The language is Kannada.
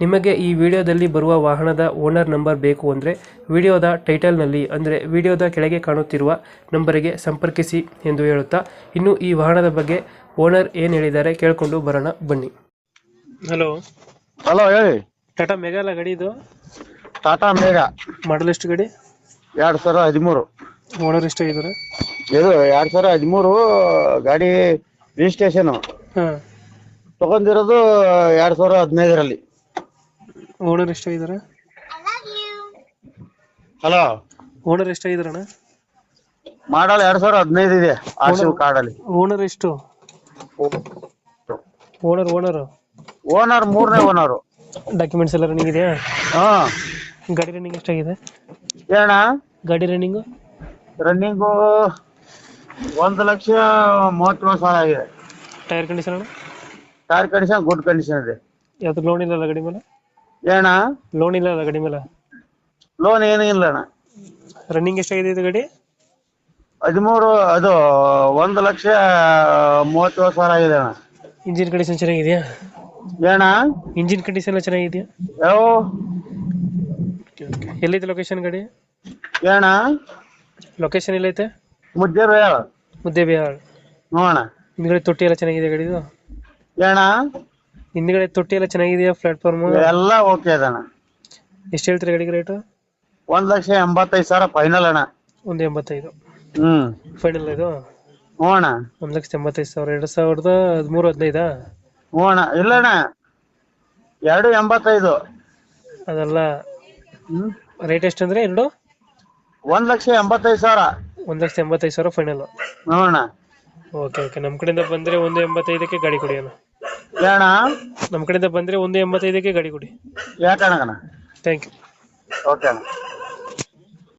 ನಿಮಗೆ ಈ ವಿಡಿಯೋದಲ್ಲಿ ಬರುವ ವಾಹನದ ಓನರ್ ನಂಬರ್ ಬೇಕು ಅಂದರೆ ವಿಡಿಯೋದ ಟೈಟಲ್ನಲ್ಲಿ ಅಂದರೆ ವಿಡಿಯೋದ ಕೆಳಗೆ ಕಾಣುತ್ತಿರುವ ನಂಬರಿಗೆ ಸಂಪರ್ಕಿಸಿ ಎಂದು ಹೇಳುತ್ತಾ ಇನ್ನು ಈ ವಾಹನದ ಬಗ್ಗೆ ಓನರ್ ಏನು ಹೇಳಿದ್ದಾರೆ ಕೇಳಿಕೊಂಡು ಬರೋಣ ಬನ್ನಿ. ಹಲೋ. ಹಲೋ ಹೇಳಿ. ಟಾಟಾ ಮೇಘಾಲ ಗಾಡಿ ಇದು? ಟಾಟಾ ಮೇಘ ಮಾಡಲ್ ಎಷ್ಟು ಗಾಡಿ? ಎರಡು ಸಾವಿರ ಹದಿಮೂರು. ಓನರ್ ಎಷ್ಟಾಗಿದ್ದಾರೆ? ಇದು ಎರಡ್ ಸಾವಿರ ಹದಿಮೂರು ಗಾಡಿ ರಿಜಿಸ್ಟ್ರೇಷನ್ ಹಾಂ. ತಗೊಂಡಿರೋದು ಎರಡು ಸಾವಿರ ಹದಿನೈದರಲ್ಲಿ. ಓನರ್ ಎಷ್ಟಾಗಿದ್ದಾರೆ ಹಲೋ ಓನರ್ ಅಣ್ಣ ಮಾಡಲ್ ಎರಡ್ ಸಾವಿರ ಹದಿನೈದು ಇದೆ ಆರ್ ಕಾರ್ಡ್ ಕಾರ್ಡಲ್ಲಿ. ಓನರ್ ಎಷ್ಟು? Owner owner? ಓನರ್ ಮೂರನೇ ಓನರ್. ಡಾಕ್ಯುಮೆಂಟ್ಸ್ ಎಲ್ಲ ರನ್ನಿಂಗ್ ಇದೆಯಾ? ಹಾ. ಗಾಡಿ ರನ್ನಿಂಗ್ ಎಷ್ಟಾಗಿದೆ? ಏನ ಗಾಡಿ ರನ್ನಿಂಗ್ ರನ್ನಿಂಗು ಒಂದು ಲಕ್ಷ ಮೂವತ್ತೇಳು ಸಾವಿರ ಆಗಿದೆ. ಟೈರ್ ಕಂಡೀಷನ್ ಅಣ್ಣ? ಟೈರ್ ಕಂಡೀಷನ್ ಗುಡ್ ಕಂಡೀಷನ್ ಇದೆ. ಯಾವ್ದು ಲೋನ್ ಇಲ್ಲ ಗಾಡಿ ಮೇಲೆ? ಏನ ಲೋನ್ ಇಲ್ಲ ಗಾಡಿ ಮೇಲೆ. ಲೋನ್ ಏನೂ ಇಲ್ಲ ಅಣ್ಣ. ರನ್ನಿಂಗ್ ಎಷ್ಟಾಗಿದೆ ಇದು ಗಾಡಿ? ಹದಿಮೂರು ಅದು ಒಂದು ಲಕ್ಷ ಮೂವತ್ತೇಳು ಸಾವಿರ ಆಗಿದೆ ಅಣ್ಣ. ಇಂಜಿನ್ ಕಂಡೀಷನ್ ಚೆನ್ನಾಗಿದೆಯಾ? ಏನ ಇಂಜಿನ್ ಕಂಡೀಷನ್ ಎಲ್ಲ ಚೆನ್ನಾಗಿದೆಯಾ? ಯಾವ? ಎಲ್ಲಿದೆ ಲೊಕೇಶನ್ ಗಡಿ? ಏನ ಲೊಕೇಶನ್ ಎಲ್ಲೈತೆ? ಮುದ್ದೆ ಹೇಳ ಮುದ್ದೆ ಬಿಹಾರ್ ನೋಡಣ ಹಿಂದ್ಗಡೆ ತೊಟ್ಟಿ ಎಲ್ಲ ಚೆನ್ನಾಗಿದೆ ಗಾಡಿದು ಏನ ಹಿಂದ್ಗಡೆ ತೊಟ್ಟಿ ಎಲ್ಲ ಚೆನ್ನಾಗಿದೆಯಾ ಪ್ಲಾಟ್ಫಾರ್ಮ್ ಎಲ್ಲ ಓಕೆ ಅದಣ್ಣ ಎಷ್ಟು ಹೇಳ್ತೀರಿ ಗಾಡಿಗೆ ರೇಟು ಒಂದ್ ಲಕ್ಷ ಎಂಬತ್ತೈದು ಸಾವಿರ ಫೈನಲ್ ಅಣ್ಣ. ಒಂದು ಎಂಬತ್ತೈದು. ಹ್ಮ್. ಫೈನಲ್ ಇದು? ಹ್ಞೂ ಅಣ್ಣ. ಒಂದು ಲಕ್ಷದ ಎಂಬತ್ತೈದು ಸಾವಿರ ಎರಡು ಸಾವಿರದ ಹದಿಮೂರು ಹದಿನೈದಾ? ಹ್ಞೂ ಅಣ್ಣ. ಇಲ್ಲ ಅಣ್ಣ. ಎರಡು ಎಂಬತ್ತೈದು. ಅದೆಲ್ಲ. ಹ್ಮ್. ರೇಟ್ ಎಷ್ಟು ಅಂದ್ರೆ ಎರಡು? ಒಂದ್ ಲಕ್ಷ ಎಂಬತ್ತೈದು ಸಾವಿರ. ಒಂದ್ ಲಕ್ಷ ಎಂಬತ್ತೈದು ಸಾವಿರ ಫೈನಲ್ ಹ್ಞೂ ಅಣ್ಣ. ಓಕೆ ಓಕೆ ನಮ್ಮ ಕಡೆಯಿಂದ ಬಂದ್ರೆ ಒಂದು ಎಂಬತ್ತೈದಕ್ಕೆ ಗಾಡಿ ಕೊಡಿ ಅಣ್ಣ. ಏನ ನಮ್ಮ ಕಡೆಯಿಂದ ಬಂದರೆ ಒಂದು ಎಂಬತ್ತೈದಕ್ಕೆ ಗಾಡಿ ಕೊಡಿ. ಯಾಕಣ್ಣ ಥ್ಯಾಂಕ್ ಯು ಓಕೆ ಅಣ್ಣ.